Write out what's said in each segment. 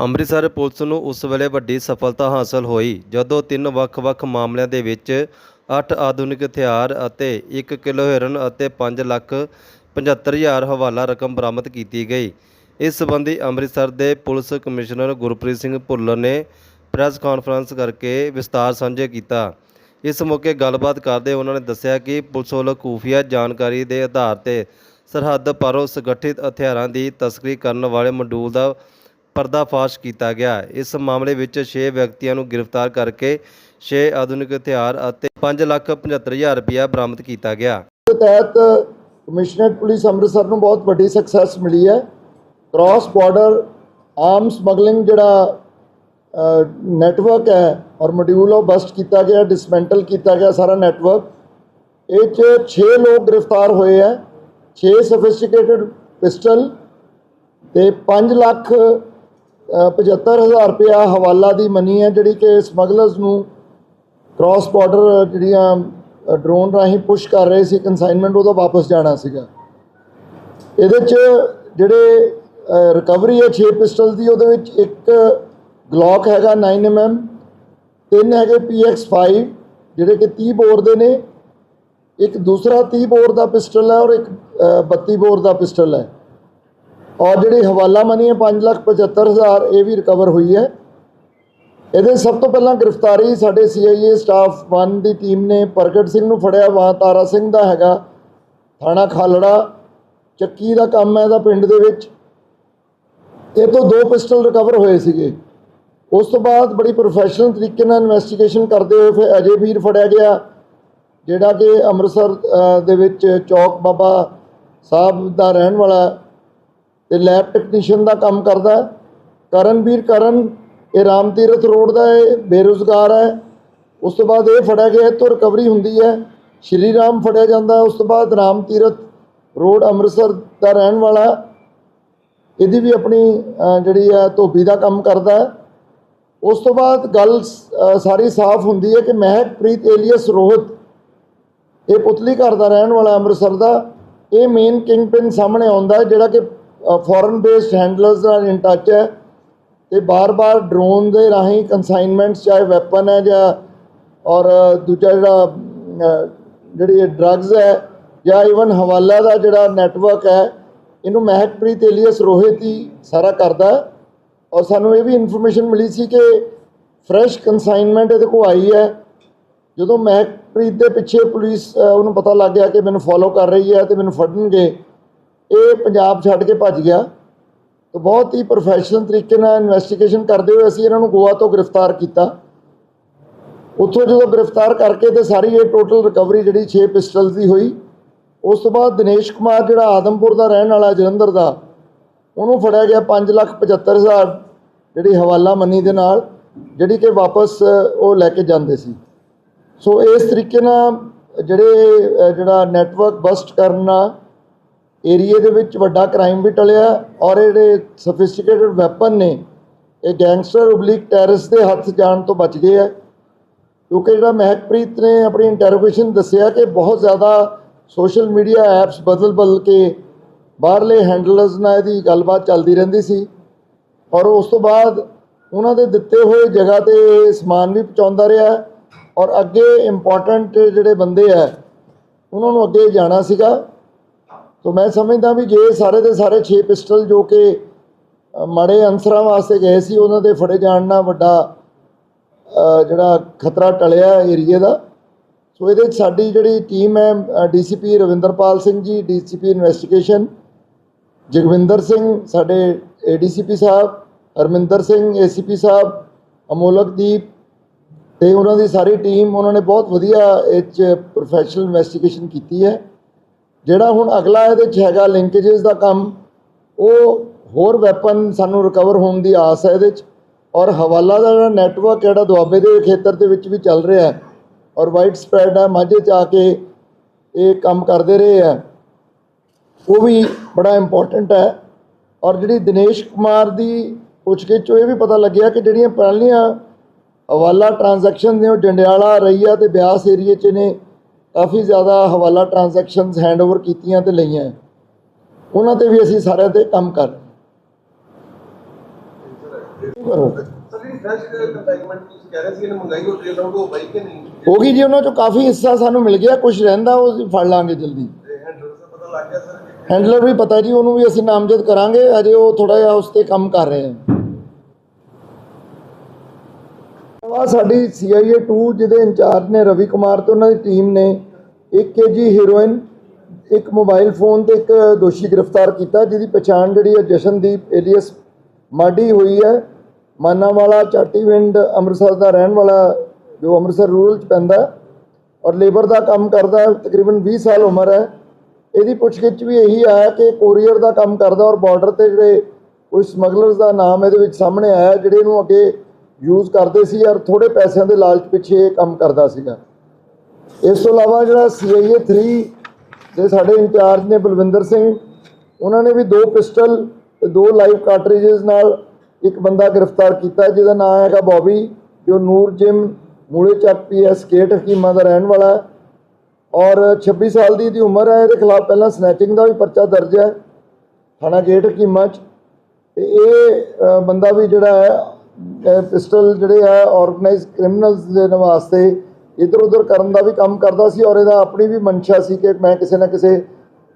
Amritsar police ਨੂੰ ਉਸ ਵੇਲੇ ਵੱਡੀ ਸਫਲਤਾ ਹਾਸਲ ਹੋਈ, ਜਦੋਂ ਤਿੰਨ ਵੱਖ-ਵੱਖ ਮਾਮਲਿਆਂ ਦੇ ਵਿੱਚ 8 ਆਧੁਨਿਕ ਹਥਿਆਰ ਅਤੇ 1 ਕਿਲੋ ਹਿਰਨ ਅਤੇ 5 ਲੱਖ 75000 ਹਵਾਲਾ ਰਕਮ ਬਰਾਮਦ ਕੀਤੀ ਗਈ। ਇਸ ਸੰਬੰਧੀ ਅੰਮ੍ਰਿਤਸਰ ਦੇ ਪੁਲਿਸ ਕਮਿਸ਼ਨਰ ਗੁਰਪ੍ਰੀਤ ਸਿੰਘ ਭੁੱਲਰ ਨੇ ਪ੍ਰੈਸ ਕਾਨਫਰੰਸ ਕਰਕੇ ਵਿਸਤਾਰ ਸਾਂਝੇ ਕੀਤਾ। ਇਸ ਮੌਕੇ ਗੱਲਬਾਤ ਕਰਦੇ ਉਹਨਾਂ ਨੇ ਦੱਸਿਆ ਕਿ ਪੁਲਿਸ ਵੱਲੋਂ ਖੂਫੀਆ ਜਾਣਕਾਰੀ ਦੇ ਆਧਾਰ ਤੇ ਸਰਹੱਦ ਪਾਰੋਂ ਸੰਗਠਿਤ ਹਥਿਆਰਾਂ ਦੀ ਤਸਕਰੀ ਕਰਨ ਵਾਲੇ ਮਡੂਲ ਦਾ ਪਰਦਾਫਾਸ਼ ਕੀਤਾ ਗਿਆ। ਇਸ ਮਾਮਲੇ ਵਿੱਚ 6 ਵਿਅਕਤੀਆਂ ਨੂੰ ਗ੍ਰਿਫਤਾਰ ਕਰਕੇ 6 ਆਧੁਨਿਕ ਹਥਿਆਰ ਅਤੇ 575000 ਰੁਪਇਆ ਬਰਾਮਦ ਕੀਤਾ ਗਿਆ। ਦੇ ਤਹਿਤ ਕਮਿਸ਼ਨਰੇਟ ਪੁਲਿਸ ਅੰਮ੍ਰਿਤਸਰ ਨੂੰ ਬਹੁਤ ਵੱਡੀ ਸਕਸੈਸ ਮਿਲੀ ਹੈ। ਕ੍ਰਾਸ ਬਾਰਡਰ ਆਰਮ ਸਮਗਲਿੰਗ ਜਿਹੜਾ ਨੈਟਵਰਕ ਹੈ ਔਰ ਮੋਡਿਊਲ ਉਹ ਬਸਟ ਕੀਤਾ ਗਿਆ ਡਿਸਮੈਂਟਲ ਕੀਤਾ ਗਿਆ ਸਾਰਾ ਨੈਟਵਰਕ ਇਹ 'ਚ 6 ਲੋਕ ਗ੍ਰਿਫਤਾਰ ਹੋਏ ਹੈ। 6 ਸਫਿਸਟੀਕੇਟਡ ਪਿਸਟਲ ਤੇ 5 ਲੱਖ 75000 ਰੁਪਇਆ ਹਵਾਲਾ ਦੀ ਮਨੀ ਹੈ ਜਿਹੜੀ ਕਿ ਸਮਗਲਰਸ ਨੂੰ ਕ੍ਰਾਸ ਬਾਰਡਰ ਜਿਹੜੀਆਂ ਡਰੋਨ ਰਾਹੀਂ ਪੁਸ਼ ਕਰ ਰਹੇ ਸੀ ਕਨਸਾਈਨਮੈਂਟ ਉਹਦਾ ਵਾਪਸ ਜਾਣਾ ਸੀਗਾ। ਇਹਦੇ 'ਚ ਜਿਹੜੇ ਰਿਕਵਰੀ ਹੈ 6 ਪਿਸਟਲ ਦੀ ਉਹਦੇ ਵਿੱਚ ਇੱਕ ਗਲੌਕ ਹੈਗਾ 9mm ਤਿੰਨ ਹੈਗੇ PX5 ਜਿਹੜੇ ਕਿ 30 ਬੋਰ ਦੇ ਨੇ। ਇੱਕ ਦੂਸਰਾ 30 ਬੋਰ ਦਾ ਪਿਸਟਲ ਹੈ ਔਰ ਇੱਕ ਅ, 32 ਬੋਰ ਦਾ ਪਿਸਟਲ ਹੈ। ਔਰ ਜਿਹੜੀ ਹਵਾਲਾ ਮਨੀ ਹੈ 575000 ਇਹ ਵੀ ਰਿਕਵਰ ਹੋਈ ਹੈ। ਇਹਦੇ ਸਭ ਤੋਂ ਪਹਿਲਾਂ ਗ੍ਰਿਫਤਾਰੀ ਸਾਡੇ CIA ਸਟਾਫ 1 ਦੀ ਟੀਮ ਨੇ। ਪ੍ਰਗਟ ਸਿੰਘ ਨੂੰ ਫੜਿਆ, ਵਾ ਤਾਰਾ ਸਿੰਘ ਦਾ ਹੈਗਾ। ਥਾਣਾ ਖਾਲੜਾ, ਚੱਕੀ ਦਾ ਕੰਮ ਹੈ ਇਹਦਾ ਪਿੰਡ ਦੇ ਵਿੱਚ। ਇਹ ਤੋਂ ਦੋ ਪਿਸਟਲ ਰਿਕਵਰ ਹੋਏ ਸੀਗੇ। ਉਸ ਤੋਂ ਬਾਅਦ ਬੜੀ ਪ੍ਰੋਫੈਸ਼ਨਲ ਤਰੀਕੇ ਨਾਲ ਇਨਵੈਸਟੀਗੇਸ਼ਨ ਕਰਦੇ ਹੋਏ ਫਿਰ ਅਜੇ ਵੀਰ ਫੜਿਆ ਗਿਆ, ਜਿਹੜਾ ਕਿ ਅੰਮ੍ਰਿਤਸਰ ਦੇ ਵਿੱਚ ਚੌਕ ਬਾਬਾ ਸਾਹਿਬ ਦਾ ਰਹਿਣ ਵਾਲਾ ਤੇ ਲੈਬ ਟੈਕਨੀਸ਼ੀਅਨ ਦਾ ਕੰਮ ਕਰਦਾ ਹੈ। ਕਰਨਵੀਰ ਕਰਨ, ਇਹ ਰਾਮ ਤੀਰਥ ਰੋਡ ਦਾ ਇਹ ਬੇਰੁਜ਼ਗਾਰ ਹੈ। ਉਸ ਤੋਂ ਬਾਅਦ ਇਹ ਫੜਿਆ ਗਿਆ ਇਹ ਤੋਂ ਰਿਕਵਰੀ ਹੁੰਦੀ ਹੈ। ਸ਼੍ਰੀ ਰਾਮ ਫੜਿਆ ਜਾਂਦਾ, ਉਸ ਤੋਂ ਬਾਅਦ ਰਾਮ ਤੀਰਥ ਰੋਡ ਅੰਮ੍ਰਿਤਸਰ ਦਾ ਰਹਿਣ ਵਾਲਾ ਇਹਦੀ ਵੀ ਆਪਣੀ ਜਿਹੜੀ ਹੈ, ਧੋਬੀ ਦਾ ਕੰਮ ਕਰਦਾ ਹੈ। ਉਸ ਤੋਂ ਬਾਅਦ ਗੱਲ ਸਾਰੀ ਸਾਫ਼ ਹੁੰਦੀ ਹੈ ਕਿ ਮਹਿਕਪ੍ਰੀਤ ਏਲੀਅਸ ਰੋਹਿਤ, ਇਹ ਪੁਤਲੀ ਘਰ ਦਾ ਰਹਿਣ ਵਾਲਾ ਅੰਮ੍ਰਿਤਸਰ ਦਾ। ਇਹ ਮੇਨ ਕਿੰਗ ਪਿੰਨ ਸਾਹਮਣੇ ਆਉਂਦਾ ਜਿਹੜਾ ਕਿ ਫੋਰਨ ਬੇਸਡ ਹੈਂਡਲਰਸ ਨਾਲ ਇਨ ਟੱਚ ਹੈ ਤੇ ਬਾਰ-ਬਾਰ ਡਰੋਨ ਦੇ ਰਾਹੀਂ ਕਨਸਾਈਨਮੈਂਟਸ ਚਾਹੇ ਵੈਪਨ ਹੈ ਜਾਂ ਔਰ ਦੂਜਾ ਜਿਹੜਾ ਜਿਹੜੀ ਡਰੱਗਸ ਹੈ ਜਾਂ ਇਵਨ ਹਵਾਲਾ ਦਾ ਜਿਹੜਾ ਨੈਟਵਰਕ ਹੈ, ਇਹਨੂੰ ਮਹਿਕਪ੍ਰੀਤ ਏਲੀਅਸ ਰੋਹਿਤ ਹੀ ਸਾਰਾ ਕਰਦਾ ਔਰ ਸਾਨੂੰ ਇਹ ਵੀ ਇਨਫੋਰਮੇਸ਼ਨ ਮਿਲੀ ਸੀ ਕਿ ਫਰੈਸ਼ ਕਨਸਾਈਨਮੈਂਟ ਇਹਦੇ ਕੋਲ ਆਈ ਹੈ। ਜਦੋਂ ਮਹਿਕਪ੍ਰੀਤ ਦੇ ਪਿੱਛੇ ਪੁਲਿਸ ਉਹਨੂੰ ਪਤਾ ਲੱਗ ਗਿਆ ਕਿ ਮੈਨੂੰ ਫੋਲੋ ਕਰ ਰਹੀ ਹੈ ਤੇ ਮੈਨੂੰ ਫੜਨਗੇ ਇਹ ਪੰਜਾਬ ਛੱਡ ਕੇ ਭੱਜ ਗਿਆ, ਤਾਂ ਬਹੁਤ ਹੀ ਪ੍ਰੋਫੈਸ਼ਨਲ ਤਰੀਕੇ ਨਾਲ ਇਨਵੈਸਟੀਗੇਸ਼ਨ ਕਰਦੇ ਹੋਏ ਅਸੀਂ ਇਹਨਾਂ ਨੂੰ ਗੋਆ ਤੋਂ ਗ੍ਰਿਫਤਾਰ ਕੀਤਾ। ਉੱਥੋਂ ਜਦੋਂ ਗ੍ਰਿਫਤਾਰ ਕਰਕੇ ਤੇ ਸਾਰੀ ਇਹ ਟੋਟਲ ਰਿਕਵਰੀ ਜਿਹੜੀ 6 ਪਿਸਟਲਸ ਦੀ ਹੋਈ, ਉਸ ਤੋਂ ਬਾਅਦ ਦਿਨੇਸ਼ ਕੁਮਾਰ ਜਿਹੜਾ ਆਦਮਪੁਰ ਦਾ ਰਹਿਣ ਵਾਲਾ ਜਲੰਧਰ ਦਾ, ਉਹਨੂੰ ਫੜਿਆ ਗਿਆ 575000 ਜਿਹੜੀ ਹਵਾਲਾ ਮੰਨੀ ਦੇ ਨਾਲ, ਜਿਹੜੀ ਕਿ ਵਾਪਸ, ਉਹ ਲੈ ਕੇ ਜਾਂਦੇ ਸੀ। ਸੋ ਇਸ ਤਰੀਕੇ ਨਾਲ ਜਿਹੜੇ ਜਿਹੜਾ ਨੈਟਵਰਕ ਬਸਟ ਕਰਨਾ ਏਰੀਏ ਦੇ ਵਿੱਚ ਵੱਡਾ ਕ੍ਰਾਈਮ ਵੀ ਟਲਿਆ ਔਰ ਇਹ ਜਿਹੜੇ ਸਫਿਸਟੀਕੇਟਡ ਵੈਪਨ ਨੇ, ਇਹ ਗੈਂਗਸਟਰ ਉਬਲੀਕ ਟੈਰਰਿਸਟ ਦੇ ਹੱਥ ਜਾਣ ਤੋਂ ਬਚ ਗਏ ਆ। ਕਿਉਂਕਿ ਜਿਹੜਾ ਮਹਿਕਪ੍ਰੀਤ ਨੇ ਆਪਣੀ ਇੰਟਰੋਗੇਸ਼ਨ ਦੱਸਿਆ ਕਿ ਬਹੁਤ ਜ਼ਿਆਦਾ ਸੋਸ਼ਲ ਮੀਡੀਆ ਐਪਸ ਬਦਲ ਬਦਲ ਕੇ ਬਾਹਰਲੇ ਹੈਂਡਲਰਸ ਨਾਲ ਇਹਦੀ ਗੱਲਬਾਤ ਚੱਲਦੀ ਰਹਿੰਦੀ ਸੀ। ਔਰ ਉਸ ਤੋਂ ਬਾਅਦ ਉਹਨਾਂ ਦੇ ਦਿੱਤੇ ਹੋਏ ਜਗ੍ਹਾ ਤੇ ਸਮਾਨ ਵੀ ਪਹੁੰਚਾਉਂਦਾ ਰਿਹਾ ਔਰ ਅੱਗੇ ਇੰਪੋਰਟੈਂਟ ਜਿਹੜੇ ਬੰਦੇ ਆ, ਉਹਨਾਂ ਨੂੰ ਅੱਗੇ ਜਾਣਾ ਸੀਗਾ। ਸੋ ਮੈਂ ਸਮਝਦਾ ਵੀ ਜੇ ਸਾਰੇ ਦੇ ਸਾਰੇ 6 ਪਿਸਟਲ ਜੋ ਕਿ ਮਾੜੇ ਅਨਸਰਾਂ ਵਾਸਤੇ ਗਏ ਸੀ, ਉਹਨਾਂ ਦੇ ਫੜੇ ਜਾਣ ਨਾਲ ਵੱਡਾ ਜਿਹੜਾ ਖਤਰਾ ਟਲਿਆ ਏਰੀਏ ਦਾ, ਸੋ ਇਹਦੇ 'ਚ ਸਾਡੀ ਜਿਹੜੀ ਟੀਮ ਹੈ DCP Ravinderpal Singh ji, DCP investigation, Jagwinder Singh, ਸਾਡੇ ਏਡੀਸੀਪੀ ਸਾਹਿਬ, ਹਰਮਿੰਦਰ ਸਿੰਘ, ਏਸੀਪੀ ਸਾਹਿਬ ਅਮੋਲਕਦੀਪ ਤੇ ਉਹਨਾਂ ਦੀ ਸਾਰੀ ਟੀਮ, ਉਹਨਾਂ ਨੇ ਬਹੁਤ ਵਧੀਆ ਇਹ 'ਚ ਪ੍ਰੋਫੈਸ਼ਨਲ ਇਨਵੈਸਟੀਗੇਸ਼ਨ ਕੀਤੀ ਹੈ। ਜਿਹੜਾ ਹੁਣ ਅਗਲਾ ਇਹਦੇ 'ਚ ਹੈਗਾ ਲਿੰਕੇजेस ਦਾ ਕੰਮ, ਉਹ ਹੋਰ ਵੈਪਨ ਸਾਨੂੰ ਰਿਕਵਰ ਹੋਣ ਦੀ ਆਸ ਹੈ ਇਹਦੇ 'ਚ। ਔਰ ਹਵਾਲਾ ਦਾ ਜਿਹੜਾ ਨੈਟਵਰਕ ਜਿਹੜਾ ਦੁਆਬੇ ਦੇ ਖੇਤਰ ਦੇ ਵਿੱਚ ਵੀ ਚੱਲ ਰਿਹਾ ਹੈ, ਔਰ ਵਾਈਡ ਸਪਰੈਡ ਹੈ, ਮਾਝੇ 'ਚ ਆ ਕੇ ਇਹ ਕੰਮ ਕਰਦੇ ਰਹੇ ਹੈ, ਉਹ ਵੀ ਬੜਾ ਇੰਪੋਰਟੈਂਟ ਹੈ। ਔਰ ਜਿਹੜੀ ਦਿਨੇਸ਼ ਕੁਮਾਰ ਦੀ ਪੁੱਛਗਿੱਛ ਚੋਂ ਇਹ ਵੀ ਪਤਾ ਲੱਗਿਆ ਕਿ ਜਿਹੜੀਆਂ ਪਹਿਲੀਆਂ ਹਵਾਲਾ ਟ੍ਰਾਂਜੈਕਸ਼ਨ ਨੇ, ਉਹ ਜੰਡਿਆਲਾ, ਰਈਆ ਤੇ ਬਿਆਸ ਏਰੀਏ 'ਚ ਨੇ ਕਾਫੀ ਜ਼ਿਆਦਾ ਹਵਾਲਾ ਟ੍ਰਾਂਜੈਕਸ਼ਨਸ ਹੈਂਡਓਵਰ ਕੀਤੀਆਂ ਤੇ ਲਈਆਂ। ਉਹਨਾਂ ਤੇ ਵੀ ਅਸੀਂ ਸਾਰਿਆਂ ਤੇ ਕੰਮ ਕਰ ਰਹੇ ਹਾਂ। ਗਈ ਜੀ ਉਹਨਾਂ ਚੋਂ ਕਾਫੀ ਹਿੱਸਾ ਸਾਨੂੰ ਮਿਲ ਗਿਆ ਕੁਝ ਰਹਿੰਦਾ ਉਹ ਅਸੀਂ ਫੜ ਲਾਂਗੇ ਜਲਦੀ। ਹੈਂਡਲਰ ਵੀ ਪਤਾ ਜੀ ਉਹਨੂੰ ਵੀ ਅਸੀਂ ਨਾਮਜ਼ਦ ਕਰਾਂਗੇ ਅਜੇ ਉਹ ਥੋੜਾ ਜਿਹਾ ਉਸ ਤੇ ਕੰਮ ਕਰ ਰਹੇ ਹਨ ਆ ਸਾਡੀ CIA 2 ਜਿਹਦੇ ਇੰਚਾਰਜ ਨੇ ਰਵੀ ਕੁਮਾਰ ਤੇ ਉਹਨਾਂ ਦੀ ਟੀਮ ਨੇ 1 ਕੇਜੀ ਹੀਰੋਇਨ ਇੱਕ ਮੋਬਾਈਲ ਫੋਨ ਤੇ ਇੱਕ ਦੋਸ਼ੀ ਗ੍ਰਿਫਤਾਰ ਕੀਤਾ, ਜਿਹਦੀ ਪਛਾਣ ਜਿਹੜੀ ਹੈ ਜਸ਼ਨਦੀਪ ਏਲੀਅਸ ਮਾਡੀ ਹੋਈ ਹੈ। ਮਾਨਾਵਾਲਾ, ਚਾਟੀਵਿੰਡ, ਅੰਮ੍ਰਿਤਸਰ ਦਾ ਰਹਿਣ ਵਾਲਾ, ਜੋ ਅੰਮ੍ਰਿਤਸਰ ਰੂਰਲ ਚ ਪੈਂਦਾ ਔਰ ਲੇਬਰ ਦਾ ਕੰਮ ਕਰਦਾ ਹੈ, ਤਕਰੀਬਨ 20 ਸਾਲ ਉਮਰ ਹੈ। ਇਹਦੀ ਪੁੱਛਗਿੱਛ ਵੀ ਇਹੀ ਆਇਆ ਕਿ ਕੋਰੀਅਰ ਦਾ ਕੰਮ ਕਰਦਾ ਔਰ ਬਾਰਡਰ ਤੇ ਜਿਹੜੇ ਕੋਈ ਸਮਗਲਰਸ ਦਾ ਨਾਮ ਇਹਦੇ ਵਿੱਚ ਸਾਹਮਣੇ ਆਇਆ, ਜਿਹੜੇ ਇਹਨੂੰ ਅੱਗੇ ਯੂਜ਼ ਕਰਦੇ ਸੀ ਔਰ ਥੋੜੇ ਪੈਸਿਆਂ ਦੇ ਲਾਲਚ ਪਿੱਛੇ ਇਹ ਕੰਮ ਕਰਦਾ ਸੀਗਾ। ਇਸ ਤੋਂ ਇਲਾਵਾ ਜਿਹੜਾ CIA 3 ਦੇ ਸਾਡੇ ਇੰਚਾਰਜ ਨੇ ਬਲਵਿੰਦਰ ਸਿੰਘ, ਉਹਨਾਂ ਨੇ ਵੀ ਦੋ ਪਿਸਟਲ ਤੇ ਦੋ ਲਾਈਵ ਕਾਰਟ੍ਰਿਜਸ ਨਾਲ ਇੱਕ ਬੰਦਾ ਗ੍ਰਿਫਤਾਰ ਕੀਤਾ, ਜਿਹਦਾ ਨਾਮ ਹੈਗਾ ਬੌਬੀ, ਜੋ ਨੂਰ ਜਿਮ, ਮੂਲੇ ਚੱਕ ਪੀਐਸ ਕੇਟ ਹਕੀਮਾ ਦਾ ਰਹਿਣ ਵਾਲਾ ਹੈ। ਔਰ 26 ਸਾਲ ਦੀ ਇਹਦੀ ਉਮਰ ਹੈ, ਇਹਦੇ ਖਿਲਾਫ ਪਹਿਲਾਂ ਸਨੈਚਿੰਗ ਦਾ ਵੀ ਪਰਚਾ ਦਰਜ ਹੈ, ਥਾਣਾ ਗੇਟ ਹਕੀਮਾ ਚ। ਤੇ ਇਹ ਬੰਦਾ ਵੀ ਜਿਹੜਾ ਹੈ ਪਿਸਟਲ ਜਿਹੜੇ ਆ ਆਰਗੇਨਾਈਜ਼ ਕ੍ਰਿਮੀਨਲਸ ਦੇ ਵਾਸਤੇ ਇਧਰ ਉਧਰ ਕਰਨ ਦਾ ਵੀ ਕੰਮ ਕਰਦਾ ਸੀ ਔਰ ਇਹਦਾ ਆਪਣੀ ਵੀ ਮਨਸ਼ਾ ਸੀ ਕਿ ਮੈਂ ਕਿਸੇ ਨਾ ਕਿਸੇ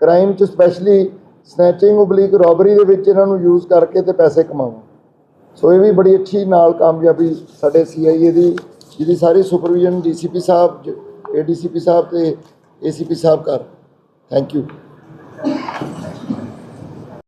ਕ੍ਰਾਈਮ ਚ ਸਪੈਸ਼ਲੀ ਸਨੈਚਿੰਗ ਉਬਲੀਕ ਰੋਬਰੀ ਦੇ ਵਿੱਚ ਇਹਨਾਂ ਨੂੰ ਯੂਜ਼ ਕਰਕੇ ਤੇ ਪੈਸੇ ਕਮਾਵਾਂ। ਸੋ ਇਹ ਵੀ ਬੜੀ ਅੱਛੀ ਨਾਲ ਕਾਮਯਾਬੀ ਸਾਡੇ CIA ਦੀ, ਜਿਹਦੀ ਸਾਰੀ ਸੁਪਰਵਿਜ਼ਨ ਡੀਸੀਪੀ ਸਾਹਿਬ ਏਡੀਸੀਪੀ ਸਾਹਿਬ ਤੇ ਏਸੀਪੀ ਸਾਹਿਬ ਕਰ ਥੈਂਕ ਯੂ